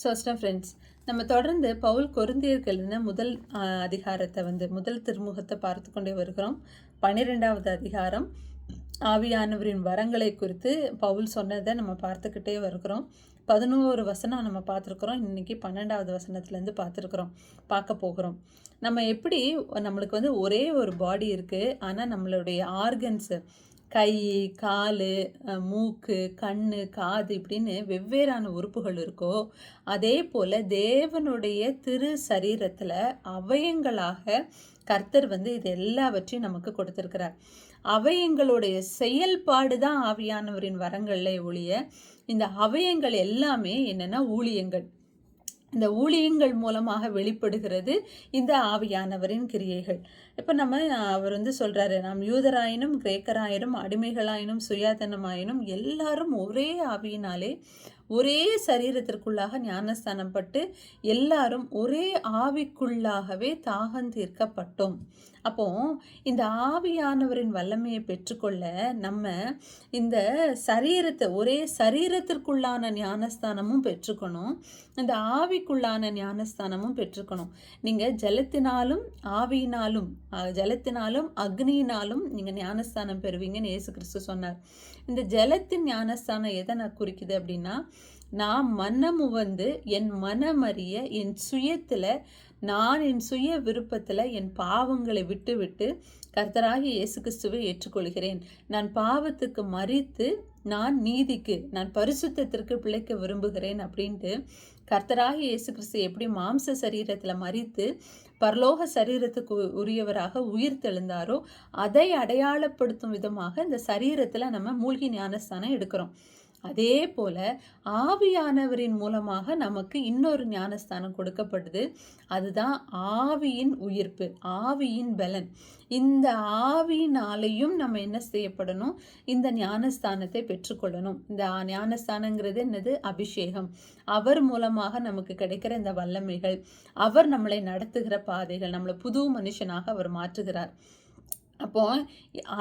சோஸ்டம் friends நம்ம தொடர்ந்து பவுல் கொருந்தியர்கள்னு முதல் அதிகாரத்தை வந்து முதல் திருமுகத்தை பார்த்து கொண்டே வருகிறோம். பன்னிரெண்டாவது அதிகாரம் ஆவியானவரின் வரங்களை குறித்து பவுல் சொன்னதை நம்ம பார்த்துக்கிட்டே வருகிறோம். பதினோரு வசனம் நம்ம பார்த்துருக்குறோம். இன்றைக்கி பன்னெண்டாவது வசனத்துலேருந்து பார்த்துருக்குறோம். பார்க்க போகிறோம். நம்ம எப்படி நம்மளுக்கு வந்து ஒரே ஒரு பாடி இருக்குது ஆனால் நம்மளுடைய ஆர்கன்ஸு கை கால் மூக்கு கண் காது இப்படின்னு வெவ்வேறான உறுப்புகள் இருக்கோ அதே போல் தேவனுடைய திரு சரீரத்தில் அவயங்களாக கர்த்தர் வந்து இது எல்லாவற்றையும் நமக்கு கொடுத்துருக்கிறார். அவயங்களுடைய செயல்பாடு தான் ஆவியானவரின் வரங்களில் ஒழிய இந்த அவயங்கள் எல்லாமே என்னென்னா ஊழியங்கள். இந்த ஊழியங்கள் மூலமாக வெளிப்படுகிறது இந்த ஆவியானவரின் கிரியைகள். இப்போ நம்ம அவர் வந்து சொல்கிறாரு நாம் யூதராயினும் கிரேக்கராயினும் அடிமைகளாயினும் சுயாதனமாயினும் எல்லாரும் ஒரே ஆவியினாலே ஒரே சரீரத்திற்குள்ளாக ஞானஸ்தானம் பட்டு எல்லாரும் ஒரே ஆவிக்குள்ளாகவே தாகம் தீர்க்கப்பட்டோம். அப்போ இந்த ஆவியானவரின் வல்லமையை பெற்றுக்கொள்ள நம்ம இந்த சரீரத்தை ஒரே சரீரத்திற்குள்ளான ஞானஸ்தானமும் பெற்றுக்கணும். இந்த ஆவிக்குள்ளான ஞானஸ்தானமும் பெற்றுக்கணும். நீங்கள் ஜலத்தினாலும் ஆவியினாலும் ஜலத்தினாலும் அக்னியினாலும் நீங்கள் ஞானஸ்தானம் பெறுவீங்கன்னு இயேசு கிறிஸ்து சொன்னார். இந்த ஜலத்தின் ஞானஸ்தானம் எதை நான் குறிக்குது அப்படின்னா நான் மனமு வந்து என் மனமறிய என் சுயத்தில் நான் என் சுய விருப்பத்தில் என் பாவங்களை விட்டுவிட்டு கர்த்தராகி இயேசு கிறிஸ்துவை ஏற்றுக்கொள்கிறேன். நான் பாவத்துக்கு மறித்து நான் நீதிக்கு நான் பரிசுத்தத்திற்கு பிழைக்க விரும்புகிறேன் அப்படின்ட்டு கர்த்தராகி இயேசு கிறிஸ்து எப்படி மாம்ச சரீரத்தில் மறித்து பரலோக சரீரத்துக்கு உரியவராக உயிர் தெழுந்தாரோ அதை அடையாளப்படுத்தும் விதமாக இந்த சரீரத்தில் நம்ம மூழ்கி ஞானஸ்தானம் எடுக்கிறோம். அதே போல ஆவியானவரின் மூலமாக நமக்கு இன்னொரு ஞானஸ்தானம் கொடுக்கப்படுது. அதுதான் ஆவியின் உயிர்ப்பு ஆவியின் பலன். இந்த ஆவியினாலையும் நம்ம என்ன செய்யப்படணும்? இந்த ஞானஸ்தானத்தை பெற்றுக்கொள்ளணும். இந்த ஞானஸ்தானங்கிறது என்னது? அபிஷேகம். அவர் மூலமாக நமக்கு கிடைக்கிற இந்த வல்லமைகள். அவர் நம்மளை நடத்துகிற பாதைகள் நம்மளை புது மனுஷனாக அவர் மாற்றுகிறார். அப்போ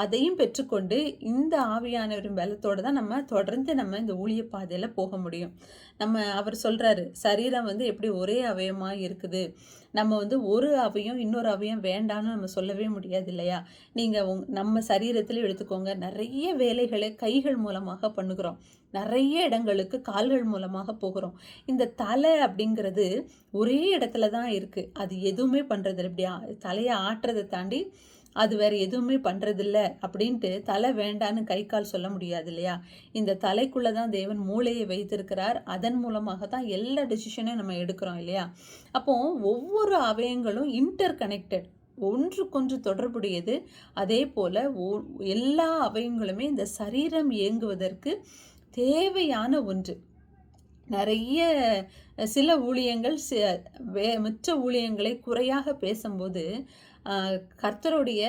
அதையும் பெற்றுக்கொண்டு இந்த ஆவியானவரின் பலத்தோடு தான் நம்ம தொடர்ந்து நம்ம இந்த ஊழிய பாதையில் போக முடியும். நம்ம அவர் சொல்கிறாரு சரீரம் வந்து எப்படி ஒரே அவயமாக இருக்குது? நம்ம வந்து ஒரு அவையும் இன்னொரு அவயம் வேண்டாம்னு நம்ம சொல்லவே முடியாது இல்லையா? நீங்கள் உங் நம்ம சரீரத்தில் எடுத்துக்கோங்க. நிறைய வேலைகளை கைகள் மூலமாக பண்ணுகிறோம். நிறைய இடங்களுக்கு கால்கள் மூலமாக போகிறோம். இந்த தலை அப்படிங்கிறது ஒரே இடத்துல தான் இருக்குது அது எதுவுமே பண்ணுறது இப்படி தலையை ஆட்டுறதை தாண்டி அது வேற எதுவுமே பண்ணுறதில்ல அப்படின்ட்டு தலை வேண்டான்னு கை கால் சொல்ல முடியாது இல்லையா? இந்த தலைக்குள்ளே தான் தேவன் மூளையை வைத்திருக்கிறார். அதன் மூலமாக தான் எல்லா டெசிஷனையும் நம்ம எடுக்கிறோம் இல்லையா? அப்போ ஒவ்வொரு அவயங்களும் இன்டர் கனெக்டட் ஒன்றுக்கொன்று தொடர்புடையது. அதே போல் ஒ- எல்லா அவயங்களுமே இந்த சரீரம் இயங்குவதற்கு தேவையான ஒன்று. நிறைய சில ஊழியங்கள் சி- வே மிச்ச ஊழியங்களை குறையாக பேசும்போது கர்த்தருடைய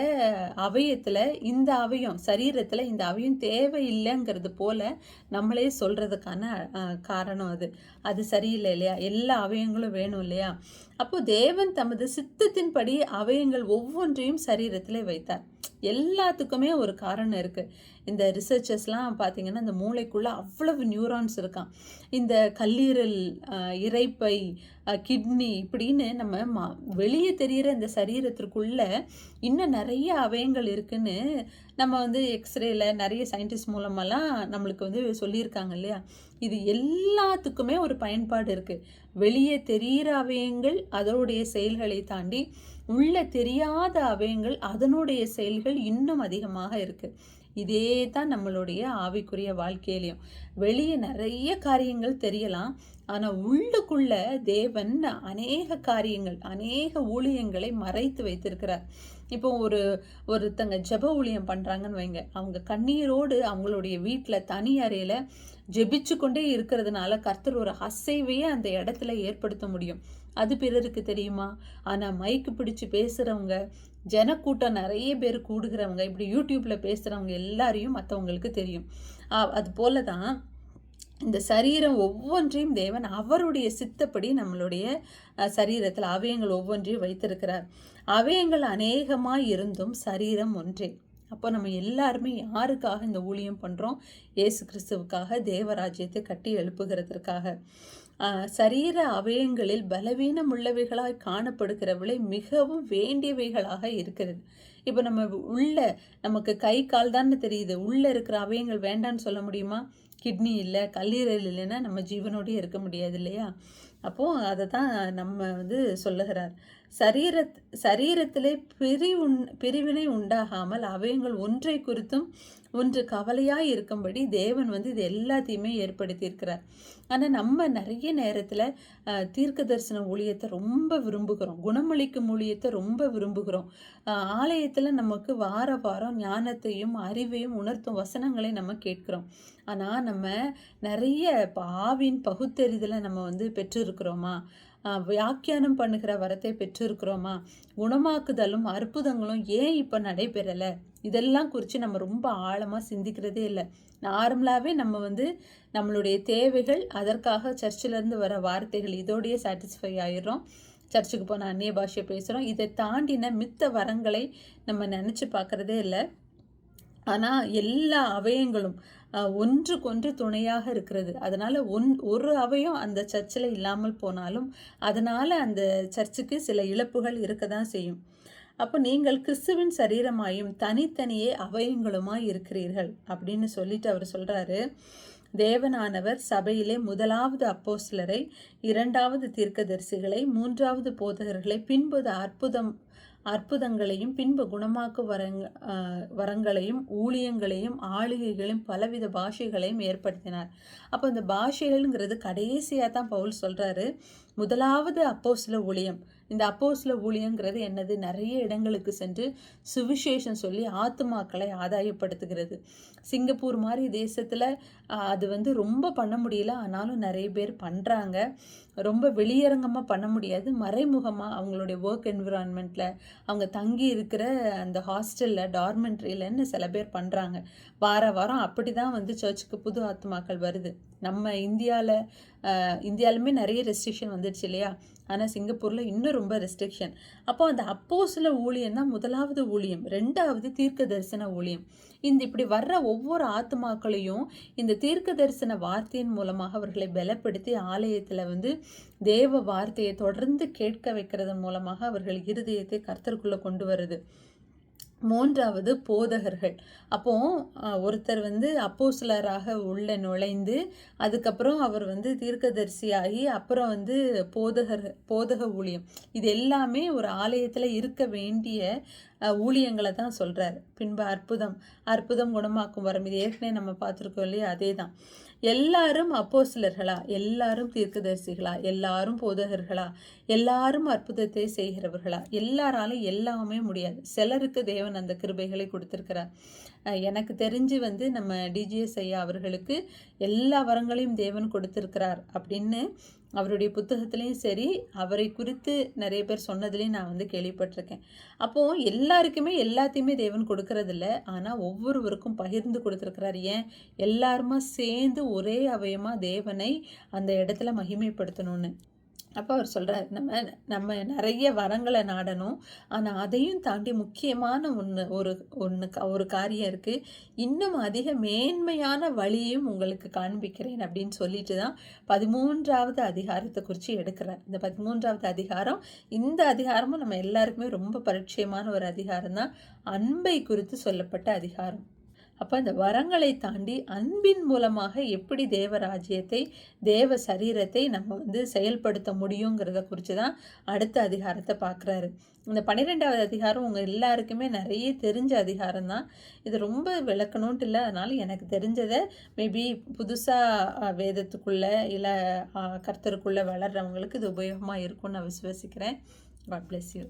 அவயத்தில் இந்த அவயம் சரீரத்தில் இந்த அவயம் தேவையில்லைங்கிறது போல நம்மளே சொல்கிறதுக்கான காரணம் அது. அது சரியில்லை இல்லையா? எல்லா அவயங்களும் வேணும் இல்லையா? அப்போது தேவன் தமது சித்தத்தின்படி அவயங்கள் ஒவ்வொன்றையும் சரீரத்தில் வைத்தார். எல்லாத்துக்குமே ஒரு காரணம் இருக்குது இந்த ரிசர்ச்சர்ஸ்லாம் பார்த்தீங்கன்னா இந்த மூளைக்குள்ளே அவ்வளவு நியூரான்ஸ் இருக்கான். இந்த கல்லீரல் இறைப்பை கிட்னி இப்படின்னு நம்ம மா வெளியே தெரிகிற இந்த சரீரத்திற்குள்ளே இன்னும் நிறைய அவயங்கள் இருக்குன்னு நம்ம வந்து எக்ஸ்ரேல நிறைய சயின்டிஸ்ட் மூலமெல்லாம் நம்மளுக்கு வந்து சொல்லியிருக்காங்க இல்லையா? இது எல்லாத்துக்குமே ஒரு பயன்பாடு இருக்குது வெளியே தெரிகிற அவயங்கள் அதனுடைய செயல்களை தாண்டி உள்ள தெரியாத அவயங்கள் அதனுடைய செயல்கள் இன்னும் அதிகமாக இருக்குது இதே தான் நம்மளுடைய ஆவிக்குரிய வாழ்க்கையிலையும். வெளியே நிறைய காரியங்கள் தெரியலாம். ஆனால் உள்ளுக்குள்ள தேவன் அநேக காரியங்கள் அநேக ஊழியங்களை மறைத்து வைத்திருக்கிறார். இப்போ ஒரு ஒருத்தங்க ஜெப ஊழியம் பண்ணுறாங்கன்னு வைங்க. அவங்க கண்ணீரோடு அவங்களுடைய வீட்டில் தனி அறையில் ஜெபிச்சு கொண்டே இருக்கிறதுனால கர்த்தர் ஒரு அசைவையே அந்த இடத்துல ஏற்படுத்த முடியும். அது பிறருக்கு தெரியுமா? ஆனால் மைக்கு பிடிச்சு பேசுகிறவங்க ஜனக்கூட்டம் நிறைய பேர் கூடுகிறவங்க இப்படி யூடியூப்பில் பேசுகிறவங்க எல்லாரையும் மற்றவங்களுக்கு தெரியும். அது போல தான் இந்த சரீரம் ஒவ்வொன்றையும் தேவன் அவருடைய சித்தப்படி நம்மளுடைய சரீரத்தில் அவயங்கள் ஒவ்வொன்றையும் வைத்திருக்கிறார். அவயங்கள் அநேகமாக இருந்தும் சரீரம் ஒன்றே. அப்போ நம்ம எல்லாருமே யாருக்காக இந்த ஊழியம் பண்ணுறோம் இயேசு கிறிஸ்துவுக்காக தேவராஜ்யத்தை கட்டி எழுப்புகிறதற்காக. சரீர அவயங்களில் பலவீனம் உள்ளவைகளாய் காணப்படுகிறவளை மிகவும் வேண்டியவைகளாக இருக்கிறது. இப்போ நம்ம உள்ள நமக்கு கை கால் தானே தெரியுது. உள்ளே இருக்கிற அவயங்கள் வேண்டான்னு சொல்ல முடியுமா? கிட்னி இல்லை கல்லீரல் இல்லைன்னா நம்ம ஜீவனோடய இருக்க முடியாது இல்லையா? அப்போது அதை தான் நம்ம வந்து சொல்லுகிறார். சரீர சரீரத்திலே பிரிவுண் பிரிவினை உண்டாகாமல் அவயங்கள் ஒன்றை குறித்தும் ஒன்று கவலையாக இருக்கும்படி தேவன் வந்து இது எல்லாத்தையுமே ஏற்படுத்தியிருக்கிறார். ஆனால் நம்ம நிறைய நேரத்தில் தீர்க்க தரிசன ஊழியத்தை ரொம்ப விரும்புகிறோம். குணமளிக்கும் ஊழியத்தை ரொம்ப விரும்புகிறோம். ஆலயத்தில் நமக்கு வார வாரம் ஞானத்தையும் அறிவையும் உணர்த்தும் வசனங்களை நம்ம கேட்குறோம். ஆனால் நம்ம நிறைய பாவின் ஆவின் பகுத்தறிதலை நம்ம வந்து பெற்றிருக்கிறோமா? வியாக்கியானம் பண்ணுகிற வரத்தை பெற்றிருக்கிறோமா? குணமாக்குதலும் அற்புதங்களும் ஏன் இப்போ நடைபெறலை? இதெல்லாம் குறித்து நம்ம ரொம்ப ஆழமாக சிந்திக்கிறதே இல்லை. நார்மலாகவே நம்ம வந்து நம்மளுடைய தேவைகள் அதற்காக சர்ச்சிலேருந்து வர வார்த்தைகள் இதோடையே சாட்டிஸ்ஃபை ஆயிடுறோம். சர்ச்சுக்கு போனால் அந்நிய பாஷையை பேசுகிறோம் இதை தாண்டின மித்த வரங்களை நம்ம நினச்சி பார்க்குறதே இல்லை. ஆனால் எல்லா அவயங்களும் ஒன்றுக்கொன்று துணையாக இருக்கிறது. அதனால் ஒன் ஒரு அவையும் அந்த சர்ச்சில் இல்லாமல் போனாலும் அதனால் அந்த சர்ச்சுக்கு சில இழப்புகள் இருக்க தான் செய்யும். அப்போ நீங்கள் கிறிஸ்துவின் சரீரமாயும் தனித்தனியே அவயங்களுமாய் இருக்கிறீர்கள் அப்படின்னு சொல்லிட்டு அவர் சொல்கிறாரு தேவனானவர் சபையிலே முதலாவது அப்போஸ்லரை இரண்டாவது தீர்க்கதரிசிகளை மூன்றாவது போதகர்களை பின்பது அற்புதம் அற்புதங்களையும் பின்பு குணமாக்கு வரங்க ஆஹ் வரங்களையும் ஊழியங்களையும் ஆளுகைகளையும் பலவித பாஷைகளையும் ஏற்படுத்தினார். அப்போ இந்த பாஷைகள்ங்கிறது கடைசியாக தான் பவுல் சொல்கிறாரு முதலாவது அப்போ சில ஊழியம். இந்த அப்போஸ்ல ஊழியங்கிறது என்னது? நிறைய இடங்களுக்கு சென்று சுவிசேஷம் சொல்லி ஆத்துமாக்களை ஆதாயப்படுத்துகிறது. சிங்கப்பூர் மாதிரி தேசத்தில் அது வந்து ரொம்ப பண்ண முடியல. ஆனாலும் நிறைய பேர் பண்ணுறாங்க ரொம்ப வெளியரங்கமாக பண்ண முடியாது. மறைமுகமாக அவங்களுடைய ஒர்க் என்விரான்மெண்ட்டில் அவங்க தங்கி இருக்கிற அந்த ஹாஸ்டலில் டார்மெண்ட்ரியிலன்னு சில பேர் பண்ணுறாங்க வார வாரம் அப்படி தான் வந்து சர்ச்சுக்கு புது ஆத்மாக்கள் வருது. நம்ம இந்தியாவில் இந்தியாலுமே நிறைய ரெஸ்ட்ரிக்ஷன் வந்துடுச்சு இல்லையா? ஆனால் சிங்கப்பூரில் இன்னும் ரொம்ப ரெஸ்ட்ரிக்ஷன் அப்போ அந்த அப்போசில ஊழியம் தான் முதலாவது ஊழியம். ரெண்டாவது தீர்க்க தரிசன ஊழியம். இந்த இப்படி வர்ற ஒவ்வொரு ஆத்மாக்களையும் இந்த தீர்க்க தரிசன வார்த்தையின் மூலமாக அவர்களை பலப்படுத்தி ஆலயத்தில் வந்து தேவ வார்த்தையை தொடர்ந்து கேட்க வைக்கிறதன் மூலமாக அவர்கள் இருதயத்தை கர்த்தருக்குள்ளே கொண்டு வருது. மூன்றாவது போதகர்கள். அப்போ ஒருத்தர் வந்து அப்போசிலராக உள்ள நுழைந்து அதுக்கப்புறம் அவர் வந்து தீர்க்கதரிசியாகி அப்புறம் வந்து போதகர் போதக ஊழியம். இது எல்லாமே ஒரு ஆலயத்தில் இருக்க வேண்டிய ஊழியங்களை தான் சொல்கிறார் பின்பு அற்புதம் அற்புதம் குணமாக்கும் வரம். இது ஏற்கனவே நம்ம பார்த்துருக்கோம் இல்லையா? அதே தான் எல்லாரும் அப்போஸ்லர்களா எல்லாரும் தீர்க்கதரிசிகளா? எல்லாரும் போதகர்களா? எல்லாரும் அற்புதத்தை செய்கிறவர்களா? எல்லாராலும் எல்லாமே முடியாது. சிலருக்கு தேவன் அந்த கிருபைகளை கொடுத்திருக்கிறார். எனக்கு தெரிஞ்சு வந்து நம்ம டிஜிஎஸ் ஐயா அவர்களுக்கு எல்லா வரங்களையும் தேவன் கொடுத்திருக்கிறார் அப்படின்னு அவருடைய புத்தகத்துலேயும் சரி அவரை குறித்து நிறைய பேர் சொன்னதுலேயும் நான் வந்து கேள்விப்பட்டிருக்கேன். அப்போது எல்லாருக்குமே எல்லாத்தையுமே தேவன் கொடுக்கறதில்ல. ஆனால் ஒவ்வொருவருக்கும் பகிர்ந்து கொடுத்துருக்கிறார். ஏன்? எல்லாருமா சேர்ந்து ஒரே அவயமாக தேவனை அந்த இடத்துல மகிமைப்படுத்தணும்னு. அப்போ அவர் சொல்கிறார் நம்ம நம்ம நிறைய வரங்களை நாடணும். ஆனால் அதையும் தாண்டி முக்கியமான ஒன்று ஒரு ஒன்று ஒரு காரியம் இருக்குது இன்னும் அதிக மேன்மையான வழியும் உங்களுக்கு காண்பிக்கிறேன் அப்படின்னு சொல்லிட்டு தான் பதிமூன்றாவது அதிகாரத்தை குறித்து எடுக்கிறார். இந்த பதிமூன்றாவது அதிகாரம் இந்த அதிகாரமும் நம்ம எல்லாருக்குமே ரொம்ப பரிச்சயமான ஒரு அதிகாரம் தான் அன்பை குறித்து சொல்லப்பட்ட அதிகாரம். அப்போ அந்த வரங்களை தாண்டி அன்பின் மூலமாக எப்படி தேவராஜ்யத்தை தேவ சரீரத்தை நம்ம வந்து செயல்படுத்த முடியுங்கிறத குறித்து தான் அடுத்த அதிகாரத்தை பார்க்குறாரு இந்த பன்னிரெண்டாவது அதிகாரம் உங்கள் எல்லாருக்குமே நிறைய தெரிஞ்ச அதிகாரம் தான். இது ரொம்ப விளக்கணுன்ட்டு இல்லை அதனால் எனக்கு தெரிஞ்சதை மேபி புதுசாக வேதத்துக்குள்ளே இல்லை கர்த்தருக்குள்ளே வளர்கிறவங்களுக்கு இது உபயோகமாக இருக்கும்னு நான் விசுவசிக்கிறேன். God you